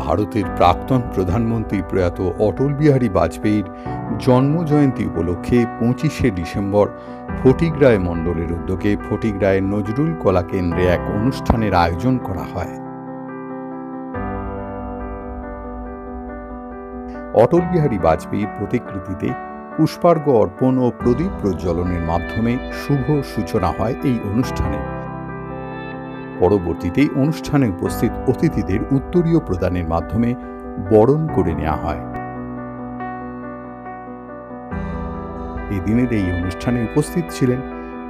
ভারতের প্রাক্তন প্রধানমন্ত্রী প্রয়াত অটল বিহারী বাজপেয়ীর জন্মজয়ন্তী উপলক্ষে পঁচিশে ডিসেম্বর ফটিকরায় মণ্ডলের উদ্যোগে ফটিকরায় নজরুল কলা কেন্দ্রে এক অনুষ্ঠানের আয়োজন করা হয়। অটল বিহারী বাজপেয়ীর প্রতিকৃতিতে পুষ্পার্ঘ অর্পণ ও প্রদীপ প্রজ্বলনের মাধ্যমে শুভ সূচনা হয় এই অনুষ্ঠানের পরবর্তীতে অনুষ্ঠানে উপস্থিত অতিথিদের উত্তরীয় প্রদানের মাধ্যমে বরণ করে নেওয়া হয়। এদিনের এই অনুষ্ঠানে উপস্থিত ছিলেন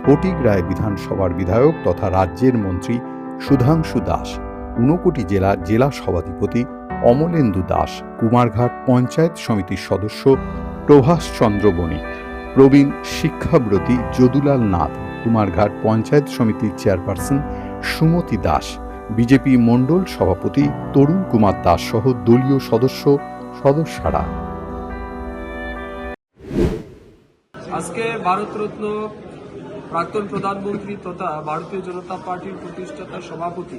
ফটিক রায় বিধানসভার বিধায়ক তথা রাজ্যের মন্ত্রী সুধাংশু দাস, ঊনকোটি জেলার জেলা সভাধিপতি অমলেন্দু দাস, কুমারঘাট পঞ্চায়েত সমিতির সদস্য প্রভাস চন্দ্র বণিক, প্রবীণ শিক্ষাব্রতী যদুলাল নাথ, কুমারঘাট পঞ্চায়েত সমিতির চেয়ারপারসন সুমতি দাস, বিজেপি মণ্ডল সভাপতি তরুণ কুমার দাস সহ দলীয় সদস্য সদস্যরা। আজকে ভারতরত্ন প্রাক্তন প্রধানমন্ত্রী তথা ভারতীয় জনতা পার্টির প্রতিষ্ঠাতা সভাপতি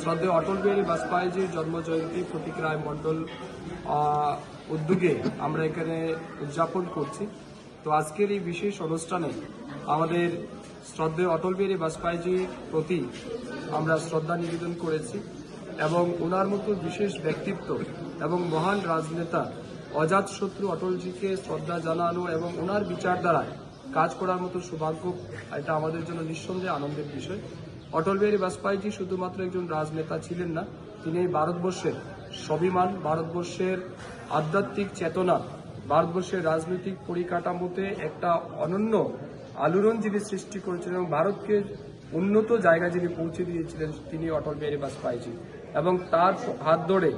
শ্রদ্ধেয় অটল বিহারী বাজপেয়ীজির জন্ম জয়ন্তী প্রতীক রায় মণ্ডল উদ্যোগে আমরা এখানে উদযাপন করছি। তো আজকের এই বিশেষ অনুষ্ঠানে আমাদের শ্রদ্ধেয় অটল বিহারী বাজপেয়ীজির প্রতি আমরা শ্রদ্ধা নিবেদন করেছি এবং ওনার মতো বিশেষ ব্যক্তিত্ব এবং মহান রাজনেতা অজাত শত্রু অটলজিকে শ্রদ্ধা জানানো এবং ওনার বিচারধারায় কাজ করার মতো সৌভাগ্য এটা আমাদের জন্য নিঃসন্দেহে আনন্দের বিষয়। অটল বিহারী বাজপেয়ীজি শুধুমাত্র একজন রাজনেতা ছিলেন না, তিনি এই ভারতবর্ষের স্বাভিমান, ভারতবর্ষের আধ্যাত্মিক চেতনা, ভারতবর্ষের রাজনৈতিক পরিকাঠামোতে একটা অনন্য আলোড়ন যিনি সৃষ্টি করেছিলেন এবং ভারতকে উন্নত জায়গা যিনি পৌঁছে দিয়েছিলেন, তিনি অটল বিহারী বাজপেয়ীজি। এবং তার হাত ধরে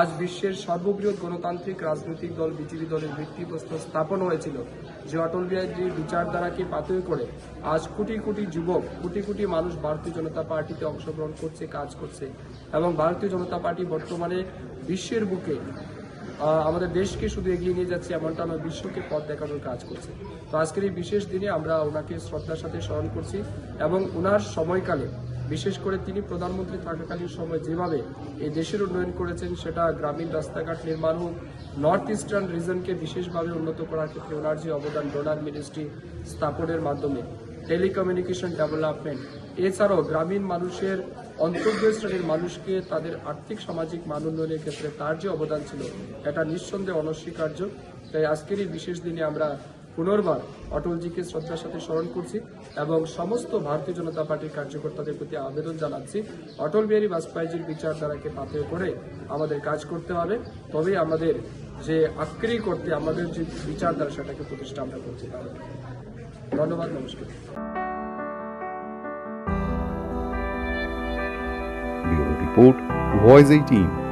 আজ বিশ্বের সর্ববৃহৎ গণতান্ত্রিক রাজনৈতিক দল, বিজেপি দলের ভিত্তিপ্রস্তর স্থাপন হয়েছিল, যে অটল বিহারীর বিচারধারাকে পাথর করে আজ কোটি কোটি যুবক, কোটি কোটি মানুষ ভারতীয় জনতা পার্টিতে অংশগ্রহণ করছে, কাজ করছে এবং ভারতীয় জনতা পার্টি বর্তমানে বিশ্বের বুকে আমাদের দেশকে শুধু এগিয়ে নিয়ে যাচ্ছে এমনটা নয়, বিশ্বকে পথ দেখানোর কাজ করছে। তো আজকের এই বিশেষ দিনে আমরা ওনাকে শ্রদ্ধার সাথে স্মরণ করছি এবং ওনার সময়কালে, বিশেষ করে তিনি প্রধানমন্ত্রী থাকাকালীন সময় যেভাবে এই দেশের উন্নয়ন করেছেন, সেটা গ্রামীণ রাস্তাঘাট নির্মাণ হোক নর্থ ইস্টার্ন রিজনকে বিশেষভাবে উন্নত করার ক্ষেত্রে ওনার যে অবদান ডোনার মিনিস্ট্রি স্থাপনের মাধ্যমে টেলিকমিউনিকেশন ডেভেলপমেন্ট এছাড়াও গ্রামীণ মানুষের অন্তর্গীয় শ্রেণির মানুষকে তাদের আর্থিক, সামাজিক মান উন্নয়নের ক্ষেত্রে তার যে অবদান ছিল, এটা নিঃসন্দেহে অনস্বীকার্য। তাই আজকের এই বিশেষ দিনে আমরা পুনর্বার অটলজিকে শ্রদ্ধার সাথে স্মরণ করছি এবং সমস্ত ভারতীয় জনতা পার্টির কার্যকর্তাদের প্রতি আবেদন জানাচ্ছি, অটল বিহারী বাজপেয়ীজির বিচারধারাকে পাথেয় করে আমাদের কাজ করতে হবে। তবেই আমাদের যে আক্রি করতে, আমাদের যে বিচারধারা সেটাকে প্রতিষ্ঠা আমরা পারব। ধন্যবাদ নমস্কার। Report voice eighteen.